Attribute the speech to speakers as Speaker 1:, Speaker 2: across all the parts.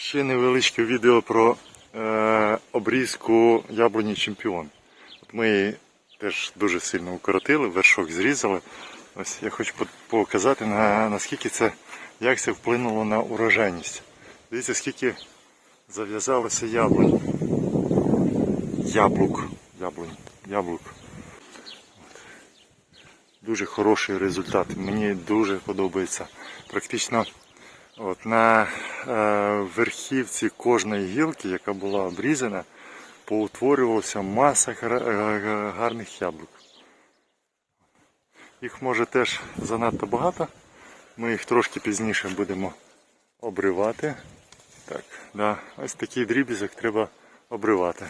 Speaker 1: Ще невеличке відео про е, обрізку яблуні чемпіон. От ми її теж дуже сильно укоротили, вершок зрізали. Ось я хочу показати, на, наскільки це, як це вплинуло на урожайність. Дивіться, скільки зав'язалося яблунь. Яблук. Яблунь. Яблук. Дуже хороший результат. Мені дуже подобається. Практично От, на е, верхівці кожної гілки, яка була обрізана, поутворювалася маса е, гарних яблук. Їх може теж занадто багато. Ми їх трошки пізніше будемо обривати. Так, да, ось такий дрібізок треба обривати.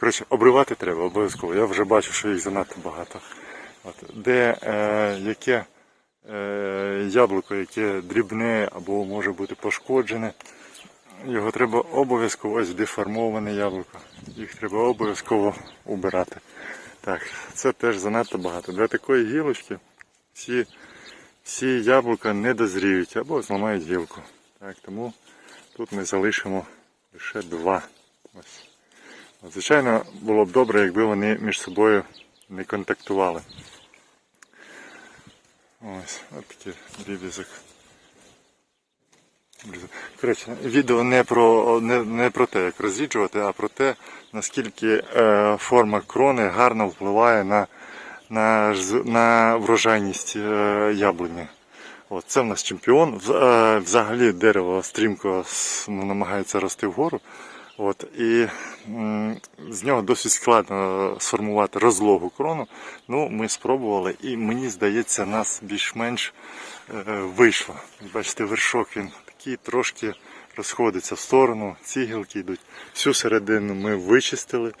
Speaker 1: Коротше, обривати треба обов'язково. Я вже бачу, що їх занадто багато. От, де е, яке яблуко, яке дрібне або може бути пошкоджене. Його треба обов'язково ось деформоване яблуко. Їх треба обов'язково убирати. Так, це теж занадто багато. Для такої гілочки всі, всі яблука не дозріють або зламають гілку. Так, тому тут ми залишимо лише два. Ось. Звичайно, було б добре, якби вони між собою не контактували. Ось, такий дріб'язок. Коротше, відео не про, не, не про те, як розріджувати, а про те, наскільки е, форма крони гарно впливає на, на, на врожайність е, яблуні. От, це в нас чемпіон. Е, Взагалі дерево стрімко ну, намагається рости вгору. От, і з нього досить складно сформувати розлогу крону. Ну, ми спробували, і мені здається, нас більш-менш е, вийшло. Бачите, вершок він такий трошки розходиться в сторону, ці гілки йдуть. Всю середину ми вичистили,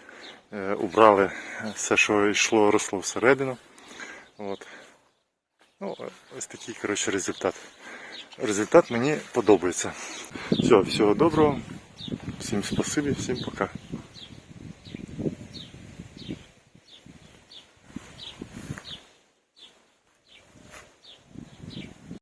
Speaker 1: е, убрали все, що йшло, росло всередину. От. Ну, ось такий коротше, результат. Результат мені подобається. Все, всього доброго. Всім спасибі, всім пока.